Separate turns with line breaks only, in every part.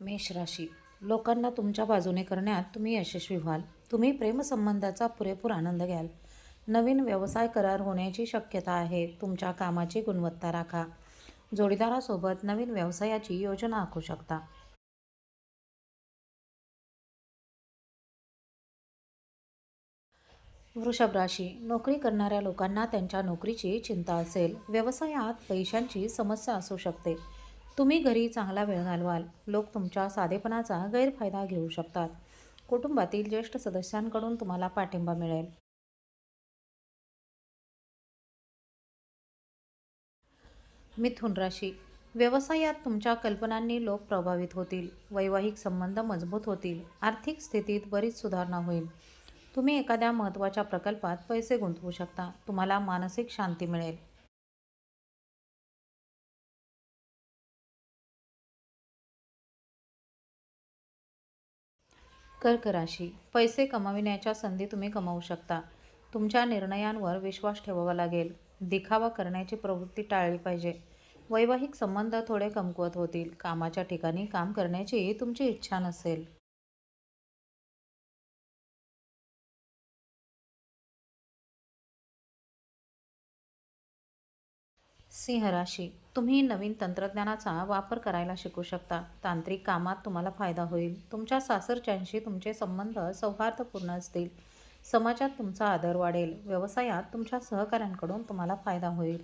मेष राशी. लोकांना तुमच्या बाजूने करण्यात तुम्ही यशस्वी व्हाल. तुम्ही प्रेमसंबंधाचा पुरेपूर आनंद घ्याल. नवीन व्यवसाय करार होण्याची शक्यता आहे. तुमच्या कामाची गुणवत्ता राखा. जोडीदारासोबत नवीन व्यवसायाची योजना आखू शकता. वृषभ राशी. नोकरी करणाऱ्या लोकांना त्यांच्या नोकरीची चिंता असेल. व्यवसायात पैशांची समस्या असू शकते. तुम्ही घरी चांगला वेळ घालवाल. लोक तुमच्या साधेपणाचा गैरफायदा घेऊ शकतात. कुटुंबातील ज्येष्ठ सदस्यांकडून तुम्हाला पाठिंबा मिळेल. मिथुन राशी. व्यवसायात तुमच्या कल्पनांनी लोक प्रभावित होतील. वैवाहिक संबंध मजबूत होतील. आर्थिक स्थितीत बरीच सुधारणा होईल. तुम्ही एखाद्या महत्त्वाच्या प्रकल्पात पैसे गुंतवू शकता. तुम्हाला मानसिक शांती मिळेल. कर्क राशी पैसे कमाविण्याच्या संधी तुम्ही कमावू शकता. तुमच्या निर्णयांवर विश्वास ठेवावा लागेल. दिखावा करण्याची प्रवृत्ती टाळली पाहिजे. वैवाहिक संबंध थोडे कमकुवत होतील. कामाच्या ठिकाणी काम करण्याची तुमची इच्छा नसेल. सिंह राशी. तुम्ही नवीन तंत्रज्ञानाचा वापर करायला शिकू शकता. तांत्रिक कामात तुम्हाला फायदा होईल. तुमच्या सासरच्यांशी तुमचे संबंध सौहार्दपूर्ण असतील. समाजात तुमचा आदर वाढेल. व्यवसायात तुमच्या सहकाऱ्यांकडून तुम्हाला फायदा होईल.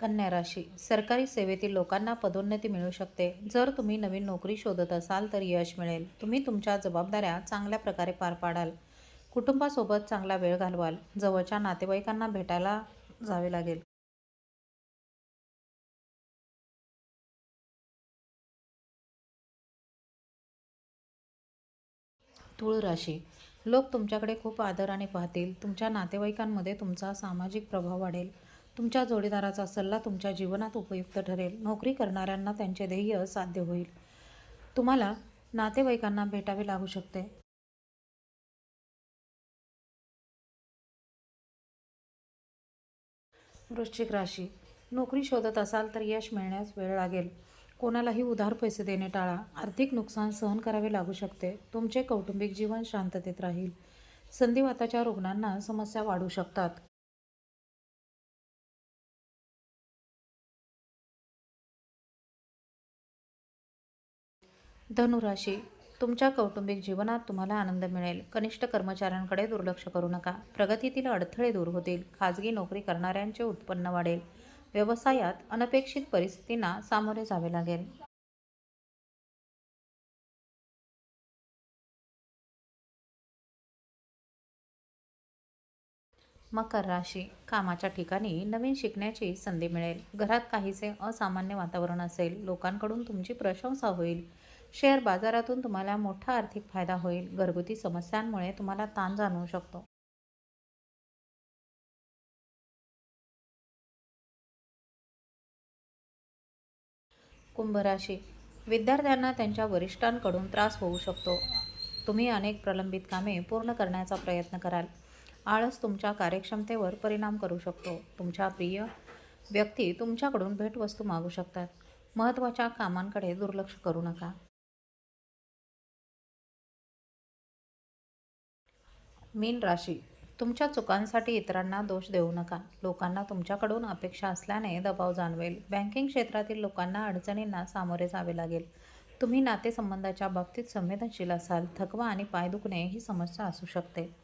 कन्या राशी. सरकारी सेवेतील लोकांना पदोन्नती मिळू शकते. जर तुम्ही नवीन नोकरी शोधत असाल तर यश मिळेल. तुम्ही तुमच्या जबाबदाऱ्या चांगल्या प्रकारे पार पाडाल. कुटुंबासोबत चांगला वेळ घालवाल. जवळच्या नातेवाईकांना भेटायला जावे लागेल. तुळ राशी. लोक तुमच्याकडे खूप आदराने पाहतील. तुमच्या नातेवाईकांमध्ये तुमचा सामाजिक प्रभाव वाढेल. तुमच्या जोडीदाराचा सल्ला तुमच्या जीवनात उपयुक्त ठरेल. नोकरी करणाऱ्यांना त्यांचे ध्येय साध्य होईल. तुम्हाला नातेवाईकांना भेटावे लागू शकते. वृश्चिक राशी. नोकरी शोधत असाल तर यश मिळण्यास वेळ लागेल. कोणालाही उधार पैसे देणे टाळा. आर्थिक नुकसान सहन करावे लागू शकते. तुमचे कौटुंबिक जीवन शांततेत राहील. संधिवाताच्या रुग्णांना समस्या वाढू शकतात. धनुराशी तुमच्या कौटुंबिक जीवनात तुम्हाला आनंद मिळेल. कनिष्ठ कर्मचाऱ्यांकडे दुर्लक्ष करू नका. प्रगतीतील अडथळे दूर होतील. खाजगी नोकरी करणाऱ्यांचे उत्पन्न वाढेल. व्यवसायात अनपेक्षित परिस्थितींना सामोरे जावे लागेल. मकर राशी. कामाच्या ठिकाणी नवीन शिकण्याची संधी मिळेल. घरात काहीसे असामान्य वातावरण असेल. लोकांकडून तुमची प्रशंसा होईल. शेअर बाजारातून तुम्हाला मोठा आर्थिक फायदा होईल. घरगुती समस्यांमुळे तुम्हाला ताण जाणवू शकतो. कुंभ राशी विद्यार्थ्यांना त्यांच्या वरिष्ठांकडून त्रास होऊ शकतो. तुम्ही अनेक प्रलंबित कामे पूर्ण करण्याचा प्रयत्न कराल. आळस तुमच्या कार्यक्षमतेवर परिणाम करू शकतो. तुमच्या प्रिय व्यक्ती तुमच्याकडून भेटवस्तू मागू शकतात. महत्त्वाच्या कामांकडे दुर्लक्ष करू नका. मीन राशी. तुमच्या चुकांसाठी इतरांना दोष देऊ नका. लोकांना तुमच्याकडून अपेक्षा असल्याने दबाव जाणवेल. बँकिंग क्षेत्रातील लोकांना अडचणींना सामोरे जावे लागेल. तुम्ही नातेसंबंधाच्या बाबतीत संवेदनशील असाल. थकवा आणि पाय दुखणे ही समस्या असू शकते.